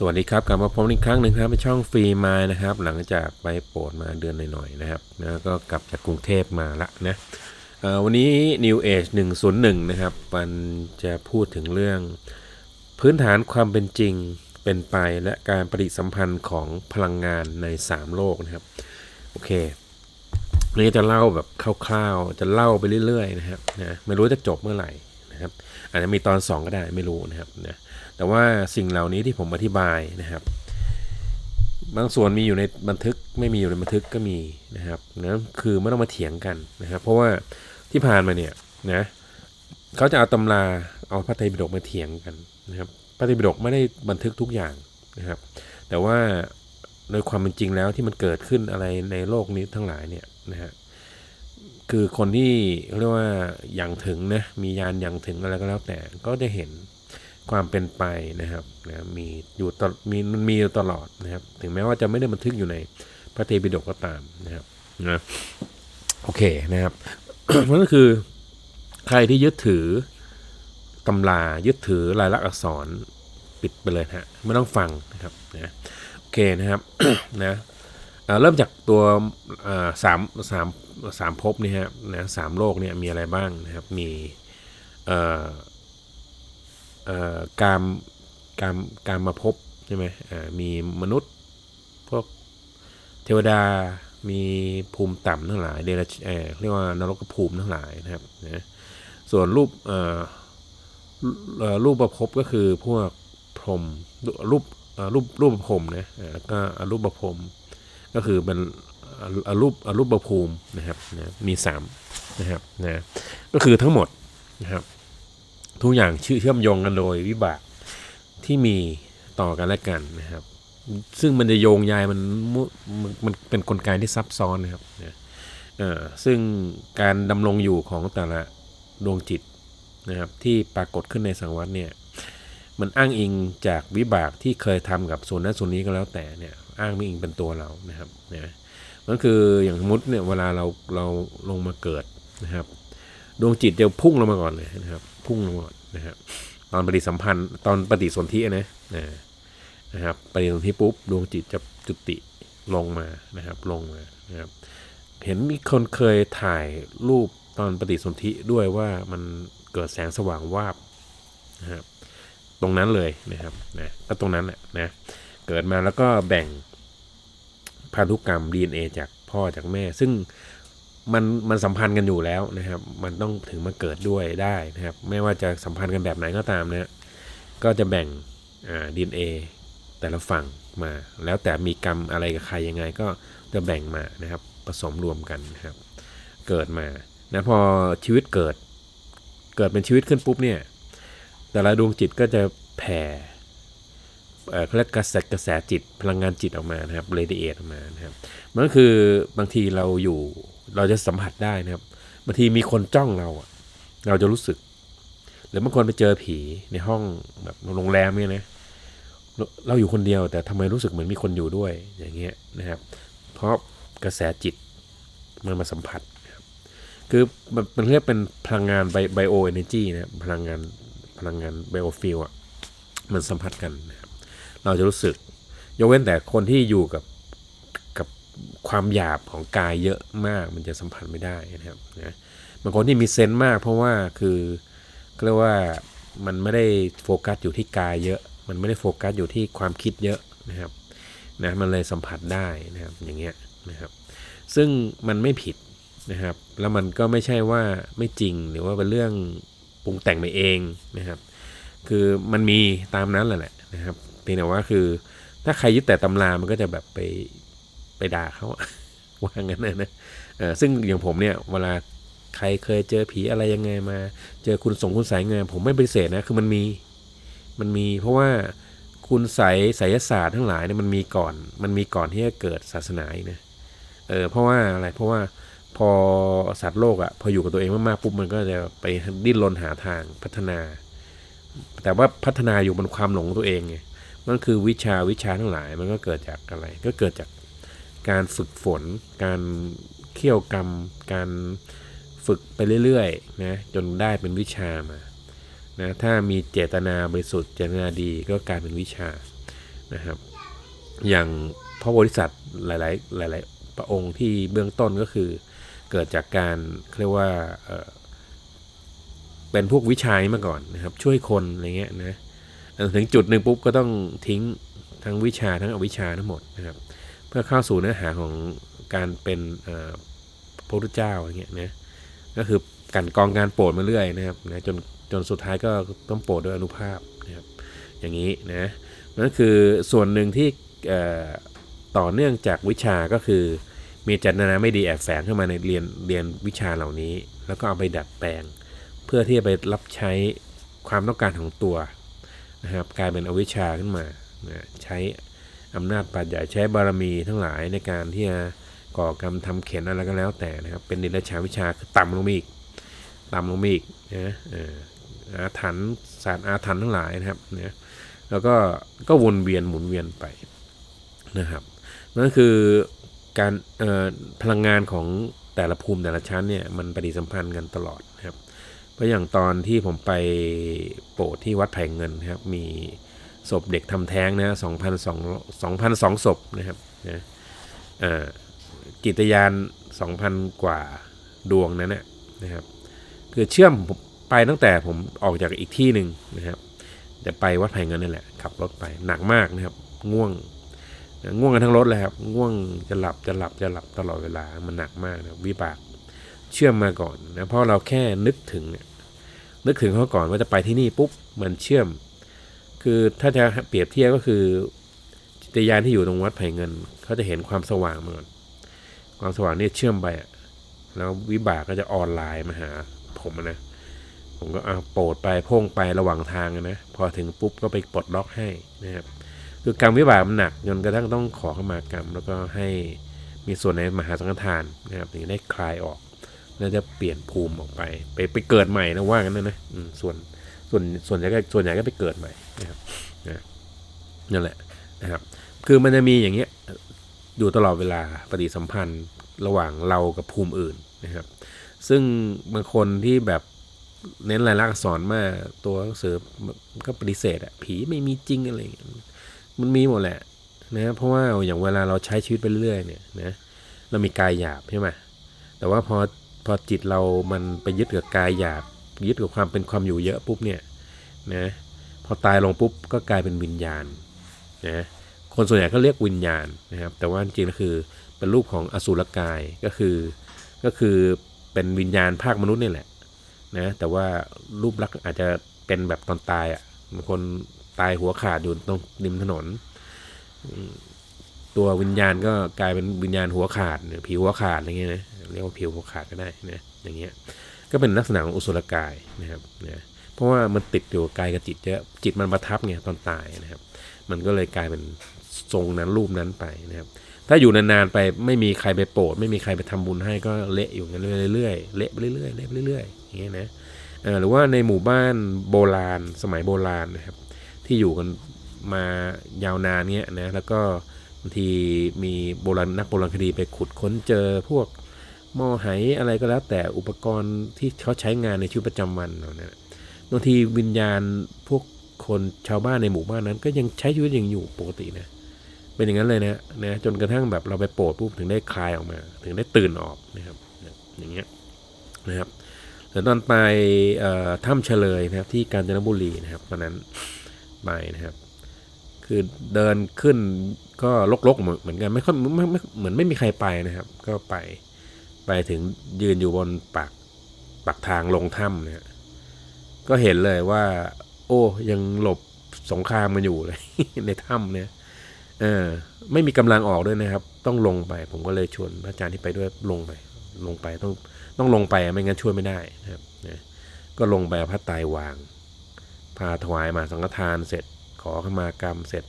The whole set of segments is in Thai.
สวัสดีครับกลับมาพบอีกครั้งหนึ่งครับเป็นช่องฟรีมานะครับ หลังจากไปโปรดมาเดือนหน่อยๆนะครับนะก็กลับจากกรุงเทพมาละนะวันนี้ New Age 101 นะครับ มันจะพูดถึงเรื่อง พื้นฐานความเป็นจริงเป็นไปและการปฏิสัมพันธ์ของพลังงานใน 3 โลกนะครับ โอเคนนี้จะเล่าแบบคร่าวๆ จะเล่าไปเรื่อยๆนะครับนะไม่รู้จะจบเมื่อไหร่นะครับ อาจจะมีตอน 2 ก็ได้ไม่รู้นะครับนะแต่ว่าสิ่งเหล่านี้ที่ผมอธิบายนะครับ บางส่วนมีอยู่ในบันทึกไม่มีอยู่ในบันทึกก็มีนะครับนะคือไม่ต้องมาเถียงกันนะครับ เพราะว่าที่ผ่านมาเนี่ยนะเขาจะเอาตำราเอาพระไตรปิฎกมาเถียงกันนะครับพระไตรปิฎกไม่ได้บันทึกทุกอย่างนะครับ แต่ว่าโดยความเป็นจริงแล้วที่มันเกิดขึ้นอะไรในโลกนี้ทั้งหลายเนี่ยนะฮะ คือคนที่เรียกว่าอย่างถึงนะมียานอย่างถึงอะไรก็แล้วแต่ก็จะเห็นความเป็นไปนะครับนะมีอยู่ตลมีมันมีอยู่ตลอดนะครับ ถึงแม้ว่าจะไม่ได้บันทึกอยู่ในพระไตรปิฎกก็ตามนะครับนะโอเคนะครับมันก็คือ ใครที่ยึดถือตำรายึดถือลายลักษณ์อักษรปิดไปเลยนะฮะไม่ต้องฟังนะครับนะโอเคนะครับนะเริ่มจากตัวสามสาม สามภพนี่ฮะนะสามโลกเนี่ยมีอะไรบ้างนะครับ มีเอ่อเอ่อการการการมาพบใช่ไหมอ่ามีมนุษย์พวกเทวดามีภูมิต่ำทั้งหลายเดรัจเอ่อเรียกว่านรกภูมิทั้งหลายนะครับนะส่วนรูปเอ่อรูปประพบก็คือพวกพรหมรูปรูปรูปประพรมนะเอ่อแล้วก็รูปประพรมก็คือเป็น อรูปอรูปประภูมินะครับนะมีสามนะครับนะก็คือทั้งหมดนะครับทุกอย่างชื่อเชื่อมโยงกันโดยวิบากที่มีต่อกันและกันนะครับ ซึ่งมันจะโยงใยมันมันมันเป็นกลไกที่ซับซ้อนนะครับนะซึ่งการดำรงอยู่ของแต่ละดวงจิตนะครับที่ปรากฏขึ้นในสังวัตเนี่ยมันอ้างอิงจากวิบากที่เคยทำกับส่วนนั้นส่วนนี้ก็แล้วแต่เนี่ยอ้างไม่อิงเป็นตัวเรานะครับนะ นั่นคืออย่างสมมติเนี่ยเวลาเราเราลงมาเกิดนะครับ ดวงจิตจะพุ่งลงมาก่อนเลยนะครับ พุ่งลงมาก่อนนะครับตอนปฏิสัมพันธ์ตอนปฏิสนธินะนะนะครับปฏิสนธิปุ๊บดวงจิตจะจุติลงมานะครับลงมานะครับเห็นมีคนเคยถ่ายรูปตอนปฏิสนธิด้วยว่ามันเกิดแสงสว่างวาบนะครับตรงนั้นเลยนะครับนะก็ตรงนั้นแหละนะเกิดมาแล้วก็แบ่ง พันธุกรรม DNA จากพ่อจากแม่ ซึ่งมันมันสัมพันธ์กันอยู่แล้วนะครับ มันต้องถึงมาเกิดด้วยได้นะครับ ไม่ว่าจะสัมพันธ์กันแบบไหนก็ตามนะก็จะแบ่งอ่า DNA แต่ละฝั่งมา แล้วแต่มีกรรมอะไรกับใครยังไงก็จะแบ่งมานะครับ ผสมรวมกันนะครับ เกิดมานะพอชีวิตเกิด เกิดเป็นชีวิตขึ้นปุ๊บเนี่ย แต่ละดวงจิตก็จะแผ่ เออเขาเรียกกระแสกระแสจิตพลังงานจิตออกมานะครับเรดิเอทออกมานะครับมันก็คือบางทีเราอยู่เราจะสัมผัสได้นะครับบางทีมีคนจ้องเราอะเราจะรู้สึก หรือบางคนไปเจอผีในห้องแบบโรงแรมเนี่ยนะเราอยู่คนเดียวแต่ทำไมรู้สึกเหมือนมีคนอยู่ด้วยอย่างเงี้ยนะครับ เพราะกระแสจิตมันมาสัมผัสครับคือมันมันเรียกเป็นพลังงานไบโอเอเนจีนะพลังงานพลังงานไบโอฟิลอะมันสัมผัสกันนะ เราจะรู้สึก ยกเว้นแต่คนที่อยู่กับกับความหยาบของกายเยอะมากมันจะสัมผัสไม่ได้นะครับนะบางคนที่มีเซนส์มาก เพราะว่าคือเรียกว่ามันไม่ได้โฟกัสอยู่ที่กายเยอะ มันไม่ได้โฟกัสอยู่ที่ความคิดเยอะนะครับนะมันเลยสัมผัสได้นะครับอย่างเงี้ยนะครับ ซึ่งมันไม่ผิดนะครับ แล้วมันก็ไม่ใช่ว่าไม่จริงหรือว่าเป็นเรื่องปรุงแต่งไปเองนะครับ คือมันมีตามนั้นแหละ นะครับเพียงแต่ว่าคือ ถ้าใครยึดแต่ตำรา มันก็จะแบบไปไปด่าเขาว่างั้นนะนะซึ่งอย่างผมเนี่ยเวลาใครเคยเจอผีอะไรยังไงมา เจอคุณสงคุณสายงาน ผมไม่ปฏิเสธนะ คือมันมี มันมี เพราะว่าคุณใสยไสยศาสตร์ทั้งหลายเนี่ยมันมีก่อน มันมีก่อนที่จะเกิดศาสนาอีกนะ เออ เพราะว่าอะไร เพราะว่าพอสัตว์โลกอะ่ะ พออยู่กับตัวเองมากๆปุ๊บมันก็จะไปดิ้นรนหาทางพัฒนา แต่ว่าพัฒนาอยู่บนความหลงของตัวเองไงมันคือวิชาวิชาทั้งหลาย มันก็เกิดจากอะไร ก็เกิดจากการฝึกฝน การเขี่ยวกรรม การฝึกไปเรื่อยๆนะจนได้เป็นวิชามานะถ้ามีเจตนาบริสุทธิ์เจตนาดีก็กลายเป็นวิชานะครับ อย่างพระโพธิสัตว์หลาย ๆ หลาย ๆ พระองค์ที่เบื้องต้นก็คือเกิดจากการเรียกว่า เป็นพวกวิชัยมาก่อนนะครับ ช่วยคนอะไรเงี้ยนะถึงจุดหนึ่งปุ๊บก็ต้องทิ้งทั้งวิชาทั้งอวิชาทั้งหมดนะครับ เพื่อเข้าสู่เนื้อหาของการเป็นพระพุทธเจ้าอย่างเงี้ยนะก็คือการกองการโปรดมาเรื่อยนะครับนะจนจนสุดท้ายก็ต้องโปรดด้วยอนุภาพนะครับอย่างนี้นะนั่นคือส่วนหนึ่งที่ต่อเนื่องจากวิชาก็คือ มีเจตนาไม่ดีแอบแฝงเข้ามาในเรียนเรียนวิชาเหล่านี้ แล้วก็เอาไปดัดแปลง เพื่อที่จะไปรับใช้ความต้องการของตัวนะครับกลายเป็นอวิชชาขึ้นมานะใช้อำนาจปัจจัยใช้บารมีทั้งหลายในการที่จะก่อกรรมทำเข็นอะไรก็แล้วแต่นะครับ เป็นดิลชาวิชาคือต่ำลงมาอีกต่ำลงมาอีกนะอาถรรพ์ศาสตร์อาถรรพ์ทั้งหลายนะครับนะแล้วก็ก็วนเวียนหมุนเวียนไปนะครับนั่นคือการพลังงานของแต่ละภูมิแต่ละชั้นเนี่ยมันปฏิสัมพันธ์กันตลอดนะครับ เพราะอย่างตอนที่ผมไปโปรดที่วัดไผ่เงินครับ มีศพเด็กทำแท้งนะสองพันสองสองพันสองศพนะครับนะกิตยานสองพันกว่าดวงนั้นนะนะครับ คือเชื่อมไปตั้งแต่ผมออกจากอีกที่หนึ่งนะครับจะไปวัดไผ่เงินนั่นแหละขับรถไปหนักมากนะครับ ง่วงง่วงกันทั้งรถเลยครับง่วงจะหลับจะหลับจะหลับตลอดเวลามันหนักมากนะวิบาก เชื่อมมาก่อนนะเพราะเราแค่นึกถึงเนี่ยนึกถึงเขาก่อนว่าจะไปที่นี่ปุ๊บมันเชื่อม คือถ้าจะเปรียบเทียบก็คือจิตยานที่อยู่ตรงวัดไผ่เงินเขาจะเห็นความสว่างมาก่อนความสว่างนี่เชื่อมไปอะแล้ววิบากก็จะออนไลน์มาหาผมนะผมก็เอาโปรดไปพ่งไประหว่างทางนะพอถึงปุ๊บก็ไปปลดล็อกให้นะครับคือกรรมวิบากมันหนักจนกระทั่งต้องขอเข้ามากรรม แล้วก็ให้มีส่วนในมหาสังฆทานนะครับถึงได้คลายออก แล้วจะเปลี่ยนภูมิออกไป ไปไปเกิดใหม่นะว่ากันนะนะส่วนส่วนส่วนใหญ่ก็ส่วนใหญ่ก็ไปเกิดใหม่นะครับนะนั่นแหละนะครับ คือมันจะมีอย่างเงี้ยอยู่ตลอดเวลาปฏิสัมพันธ์ระหว่างเรากับภูมิอื่นนะครับ ซึ่งบางคนที่แบบเน้นรายลักษณ์อักษรมากตัวหนังสือก็ปฏิเสธอะผีไม่มีจริงอะไรมันมีหมดแหละนะเพราะว่าอย่างเวลาเราใช้ชีวิตไปเรื่อยเนี่ยนะเรามีกายหยาบใช่ไหมแต่ว่าพอ พอจิตเรามันไปยึดกับกายหยาบยึดกับความเป็นความอยู่เยอะปุ๊บเนี่ยนะพอตายลงปุ๊บก็กลายเป็นวิญญาณนะคนส่วนใหญ่ก็เรียกวิญญาณนะครับ แต่ว่าจริงๆแล้วคือเป็นรูปของอสุรกายก็คือก็คือเป็นวิญญาณภาคมนุษย์นี่แหละนะแต่ว่ารูปลักษณ์อาจจะเป็นแบบตอนตายอะบางคนตายหัวขาดอยู่ตรงริมถนน ตัววิญญาณก็กลายเป็นวิญญาณหัวขาดผิวหัวขาดอะไรเงี้ยนะเรียกว่าผิวหัวขาดก็ได้นะอย่างเงี้ยก็เป็นลักษณะของอุสุรกายนะครับนะเพราะว่ามันติดอยู่กับกายกับจิตเยอะจิตมันประทับไงตอนตายนะครับ มันก็เลยกลายเป็นทรงนั้นรูปนั้นไปนะครับ ถ้าอยู่นานๆไปไม่มีใครไปโปรด ไม่มีใครไปทำบุญให้ก็เละอยู่งั้นเรื่อยๆเละไปเรื่อยๆเละไปเรื่อยๆอย่างเงี้ยนะหรือว่าในหมู่บ้านโบราณสมัยโบราณนะครับ ที่อยู่กันมายาวนานเนี้ยนะแล้วก็ บางทีมีโบราณนักโบราณคดีไปขุดค้นเจอพวกหม้อไหอะไรก็แล้ว แต่อุปกรณ์ที่เขาใช้งานในชีวิตประจำวันเราเนี่ยบางทีวิญญาณพวกคนชาวบ้านในหมู่บ้านนั้น ก็ยังใช้ชีวิตอย่างอยู่ปกตินะเป็นอย่างนั้นเลยนะนะจนกระทั่งแบบเราไปโปรดปุ๊บถึงได้คลายออกมา ถึงได้ตื่นออกนะครับอย่างเงี้ยนะครับแต่ตอนไปถ้ำเฉลยนะครับที่กาญจนบุรีนะครับตอนนั้นไปนะครับ คือเดินขึ้นก็ลกๆเหมือนกันไม่ค่อยไม่ไม่เหมือนไม่มีใครไปนะครับ ก็ไปไปถึงยืนอยู่บนปากปากทางลงถ้ำเนะฮะก็เห็นเลยว่า โอ้ยังหลบสงครามกันอยู่เลย ในถ้ำเนี่ยเออไม่มีกำลังออกด้วยนะครับ ต้องลงไป ผมก็เลยชวนพระอาจารย์ที่ไปด้วยลงไป ลงไปต้องต้องลงไปไม่งั้นช่วยไม่ได้นะครับก็ลงไปพระไตายวาง พาถวายมาสังฆทานเสร็จ อขมากรรมเสร็จ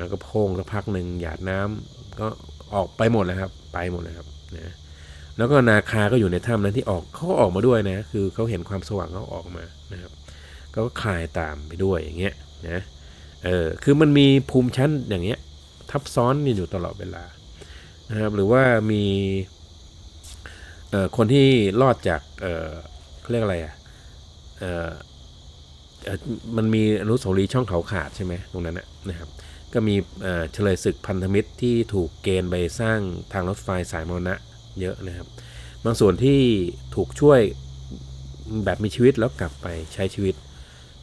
แล้วก็โพงสักพักหนึ่งหยาดน้ำก็ออกไปหมดเลยครับ ไปหมดเลยครับนะแล้วก็นาคาก็อยู่ในถ้ำนั้นที่ออกเขาก็ออกมาด้วยนะ คือเขาเห็นความสว่างเขาออกมานะครับเขาก็คลายตามไปด้วยอย่างเงี้ยนะเออคือมันมีภูมิชั้นอย่างเงี้ย ทับซ้อนกันอยู่ตลอดเวลานะครับ หรือว่ามีเอ่อคนที่รอดจากเอ่อเขาเรียกอะไรอะเอ่อเอ่อ มันมีอนุสาวรีย์ช่องเขาขาดใช่ไหมตรงนั้นนะนะครับก็มีเฉลยศึกพันธมิตรที่ถูกเกณฑ์ไปสร้างทางรถไฟสายมรณะเยอะนะครับ บางส่วนที่ถูกช่วยแบบมีชีวิตแล้วกลับไปใช้ชีวิต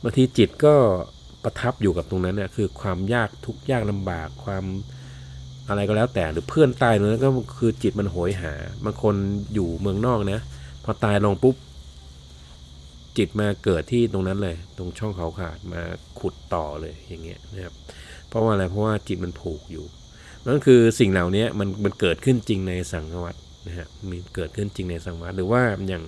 บางทีจิตก็ประทับอยู่กับตรงนั้นเนี่ยคือความยากทุกยากลำบากความอะไรก็แล้วแต่หรือเพื่อนตายตรงนั้นก็คือจิตมันโหยหาบางคนอยู่เมืองนอกนะพอตายลงปุ๊บ จิตมาเกิดที่ตรงนั้นเลย ตรงช่องเขาขาดมาขุดต่อเลยอย่างเงี้ยนะครับเพราะว่าอะไรเพราะว่าจิตมันผูกอยู่นั่นคือสิ่งเหล่านี้มันมันเกิดขึ้นจริงในสังวัตนะฮะมีเกิดขึ้นจริงในสังวัตหรือว่าอย่าง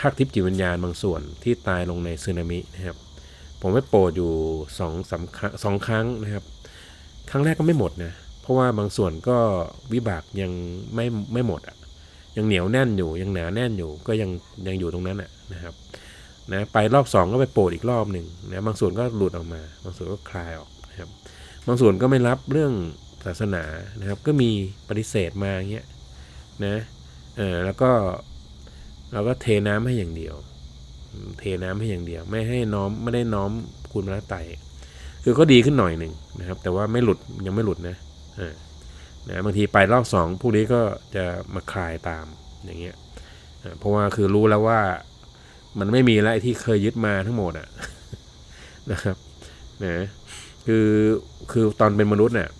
ภาคทิพย์จิตวิญญาณบางส่วนที่ตายลงในสึนามินะครับผมไปโปรดอยู่สองสาครั้งสองครั้งนะครับ ครั้งแรกก็ไม่หมดนะเพราะว่าบางส่วนก็วิบากยังไม่ไม่หมดอะ ยังเหนียวแน่นอยู่ยังหนาแน่นอยู่ก็ยังยังอยู่ตรงนั้นอะนะครับนะไปรอบสองก็ไปโปรดอีกรอบหนึ่งนะบางส่วนก็หลุดออกมา บางส่วนก็คลายออกนะครับบางส่วนก็ไม่รับเรื่องศาสนานะครับ ก็มีปฏิเสธมาอย่างเงี้ยนะเออแล้วก็เราก็เทน้ำให้อย่างเดียว เทน้ำให้อย่างเดียว ไม่ให้น้อมไม่ได้น้อมคุณพระไตรคือก็ดีขึ้นหน่อยหนึ่งนะครับ แต่ว่าไม่หลุดยังไม่หลุดนะเออ นะบางทีไปรอบสองพวกนี้ก็จะมาคลายตามอย่างเงี้ยเพราะว่าคือรู้แล้วว่ามันไม่มีแล้วไอ้ที่เคยยึดมาทั้งหมดอะนะครับนะคือคือตอนเป็นมนุษย์เนี่ย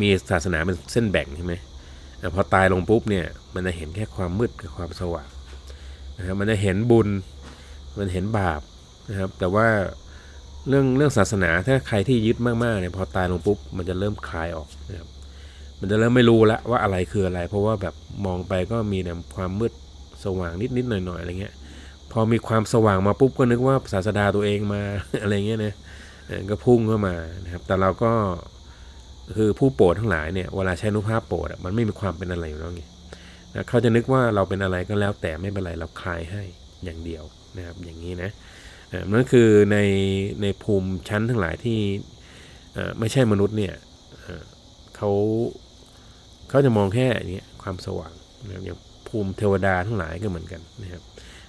มีศาสนาเป็นเส้นแบ่งใช่ไหมพอตายลงปุ๊บเนี่ยมันจะเห็นแค่ความมืดกับความสว่างนะครับมันจะเห็นบุญมันเห็นบาปนะครับแต่ว่าเรื่องเรื่องศาสนาถ้าใครที่ยึดมากๆเนี่ยพอตายลงปุ๊บมันจะเริ่มคลายออกนะครับ มันจะเริ่มไม่รู้ละว่าอะไรคืออะไร เพราะว่าแบบมองไปก็มีแต่ความมืดสว่างนิดๆหน่อยๆอะไรเงี้ย พอมีความสว่างมาปุ๊บก็นึกว่าศาสดาตัวเองมาอะไรเงี้ยนะก็พุ่งเข้ามานะครับ แต่เราก็คือผู้โปรดทั้งหลายเนี่ยเวลาใช้นุภาพโปรดมันไม่มีความเป็นอะไรอยู่แล้วไงนะเขาจะนึกว่าเราเป็นอะไรก็แล้วแต่ไม่เป็นไรเราคลายให้อย่างเดียวนะครับอย่างนี้นะอ่านั่นคือในในภูมิชั้นทั้งหลายที่อ่อไม่ใช่มนุษย์เนี่ยอ่อเขา เขาจะมองแค่นี้ความสว่างนะครับอย่างภูมิเทวดาทั้งหลายก็เหมือนกันนะครับ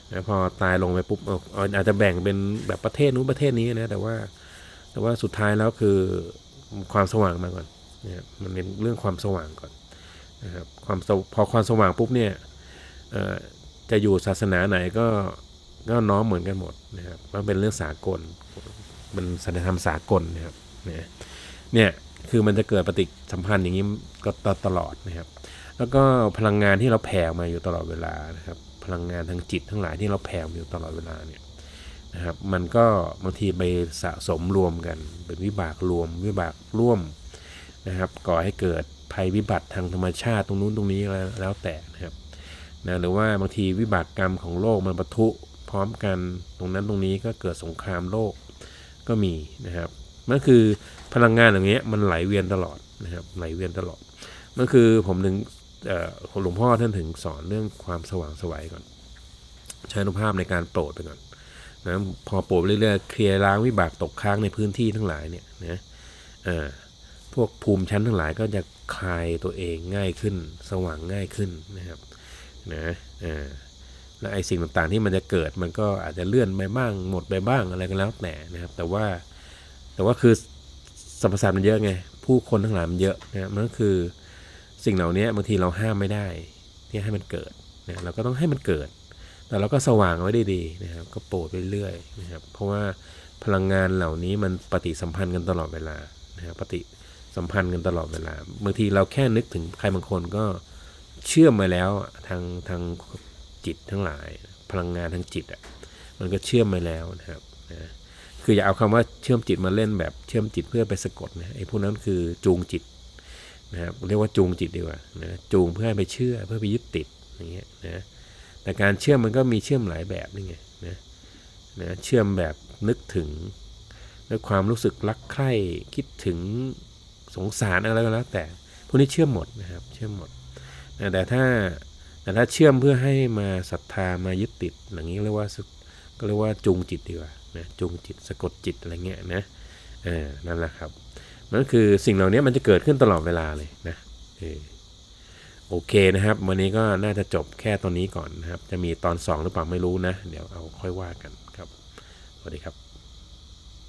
นะพอตายลงไปปุ๊บอาเอาจจะแบ่งเป็นแบบประเทศนู้นประเทศนี้นะแต่ว่าแต่ว่าสุดท้ายแล้วคือความสว่างมาก่อนนะครับมันเป็นเรื่องความสว่างก่อนนะครับความสวพอความสว่างปุ๊บเนี่ยจะอยู่ศาสนาไหนก็ก็น้อมเหมือนกันหมดนะครับมันเป็นเรื่องสากลมันสัจธรรมสากลนะครับเนี่ย คือมันจะเกิดปฏิสัมพันธ์อย่างนี้ก็ตตลอดนะครับ แล้วก็พลังงานที่เราแผ่ออกมาอยู่ตลอดเวลานะครับ พลังงานทางจิตทั้งหลายที่เราแผ่มาอยู่ตลอดเวลาเนี่ยนะครับ มันก็บางทีไปสะสมรวมกัน เป็นวิบากรวม วิบากร่วมนะครับก่อให้เกิดภัยวิบัติทางธรรมชาติตรงนู้นตรงนี้แล้วแต่นะครับนะหรือว่าบางทีวิบากกรรมของโลกมันปะทุพร้อมกันตรงนั้นตรงนี้ก็เกิดสงครามโลกก็มีนะครับ นั่นคือพลังงานอย่างเงี้ยมันไหลเวียนตลอดนะครับไหลเวียนตลอดนั่นคือผมถึงหลวงพ่อท่านถึงสอนเรื่องความสว่างไสวัยก่อน ใช้นุภาพในการโปรดไปก่อนนะพอโปรดเรื่อยๆเคลียร์ล้างวิบากตกค้างในพื้นที่ทั้งหลายเนี่ยนะอ่อพวกภูมิชั้นทั้งหลายก็จะคลายตัวเองง่ายขึ้น สว่างง่ายขึ้นนะครับนะอ่าและไอสิ่งต่างๆที่มันจะเกิดมันก็อาจจะเลื่อนไปบ้างหมดไปบ้างอะไรก็แล้วแต่นะครับ แต่ว่า แต่ว่าคือสรรพสัตว์มันเยอะไง ผู้คนทั้งหลายมันเยอะนะครับมันก็คือสิ่งเหล่านี้บางทีเราห้ามไม่ได้ที่ให้มันเกิดนะเราก็ต้องให้มันเกิด แต่เราก็สว่างไว้ได้ดีนะครับ ก็โปรดไปเรื่อยนะครับ เพราะว่าพลังงานเหล่านี้มันปฏิสัมพันธ์กันตลอดเวลานะครับปฏิสัมพันธ์กันตลอดเวลาบางทีเราแค่นึกถึงใครบางคนก็เชื่อมมาแล้วทางทางจิตทั้งหลาย พลังงานทางจิตอะมันก็เชื่อมมาแล้วนะครับนะ คืออย่าเอาคำว่าเชื่อมจิตมาเล่นแบบเชื่อมจิตเพื่อไปสะกดนะไอ้พวกนั้นคือจูงจิตนะครับเรียกว่าจูงจิตดีกว่านะจูงเพื่อให้ไปเชื่อเพื่อไปยึดติดอย่างเงี้ยนะแต่การเชื่อมมันก็มีเชื่อมหลายแบบนี่ไงนะนะเชื่อมแบบนึกถึงด้วยความรู้สึกรักใคร่คิดถึงสงสารอะไรก็แล้ว แต่พวกนี้เชื่อมหมดนะครับเชื่อมหมดนะแต่ถ้าแต่ถ้าเชื่อมเพื่อให้มาศรัทธามายึดติดอย่างนี้เรียกว่าก็เรียกว่าจูงจิตดีกว่า นะจูงจิตสะกดจิตอะไรเงี้ยนะเออนั่นแหละครับมันคือสิ่งเหล่านี้มันจะเกิดขึ้นตลอดเวลาเลยนะเออโอเคนะครับ วันนี้ก็น่าจะจบแค่ตอนนี้ก่อนนะครับ จะมีตอนสองหรือเปล่าไม่รู้นะ เดี๋ยวเอาค่อยว่ากันครับสวัสดีครับ